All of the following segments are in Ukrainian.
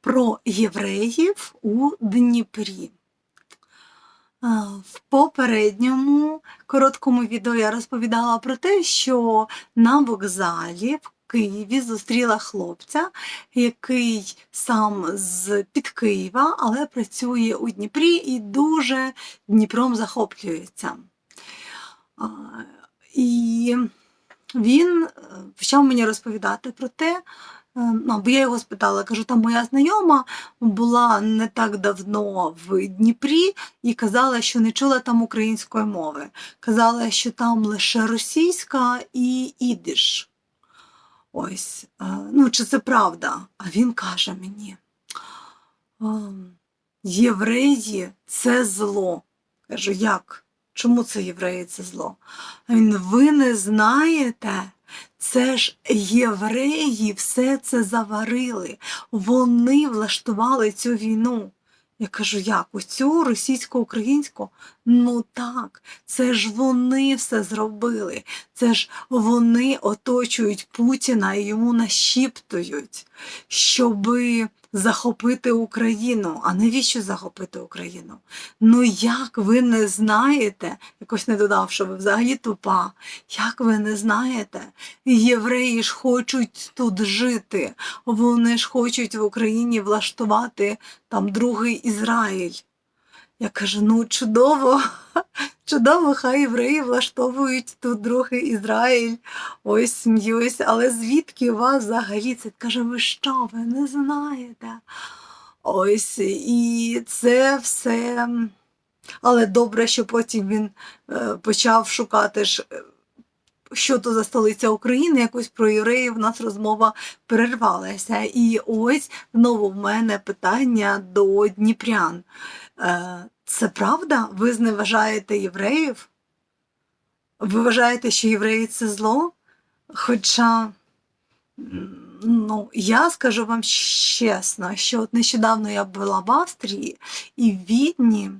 про євреїв у Дніпрі. В попередньому короткому відео я розповідала про те, що на вокзалі в Києві зустріла хлопця, який сам з під Києва, але працює у Дніпрі і дуже Дніпром захоплюється. І він е, почав мені розповідати про те, е, ну, бо я його спитала, кажу, там моя знайома була не так давно в Дніпрі і казала, що не чула там української мови. Казала, що там лише російська і ідиш. Ось, е, ну чи це правда? А він каже мені: «Ем, євреї це зло. Кажу, як? Чому це євреї це зло? А він, ви не знаєте, це ж євреї все це заварили. Вони влаштували цю війну. Я кажу, як? Оцю російсько-українську? Ну так, це ж вони все зробили. Це ж вони оточують Путіна і йому нашіптують, щоби захопити Україну. А навіщо захопити Україну? Ну як ви не знаєте, якось не додав, що ви взагалі тупа. Як ви не знаєте? Євреї ж хочуть тут жити. Вони ж хочуть в Україні влаштувати там другий Ізраїль. Я кажу, ну чудово, чудово, хай євреї влаштовують тут другий Ізраїль. Ось сміюсь, але звідки у вас взагалі це? Каже, ви що, ви не знаєте? Ось, і це все. Але добре, що потім він е, почав шукати ж, е, що то за столиця України, якось про євреїв у нас розмова перервалася. І ось знову в мене питання до дніпрян. Е, Це правда? Ви зневажаєте євреїв? Ви вважаєте, що євреї це зло? Хоча, ну, я скажу вам чесно, що от нещодавно я була в Австрії і в Відні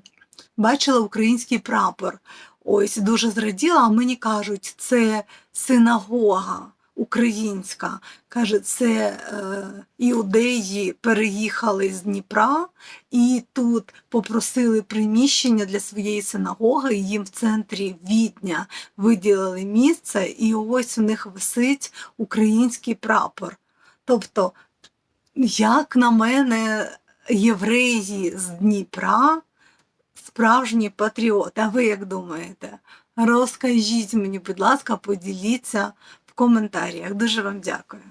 бачила український прапор. Ось дуже зраділа, а мені кажуть, це синагога українська. Каже, це е, іудеї переїхали з Дніпра і тут попросили приміщення для своєї синагоги. і Їм в центрі Відня виділили місце, і ось у них висить український прапор. Тобто, як на мене, євреї з Дніпра справжні патріот. А ви як думаєте? Розкажіть мені, будь ласка, поділіться в коментарях. Дуже вам дякую.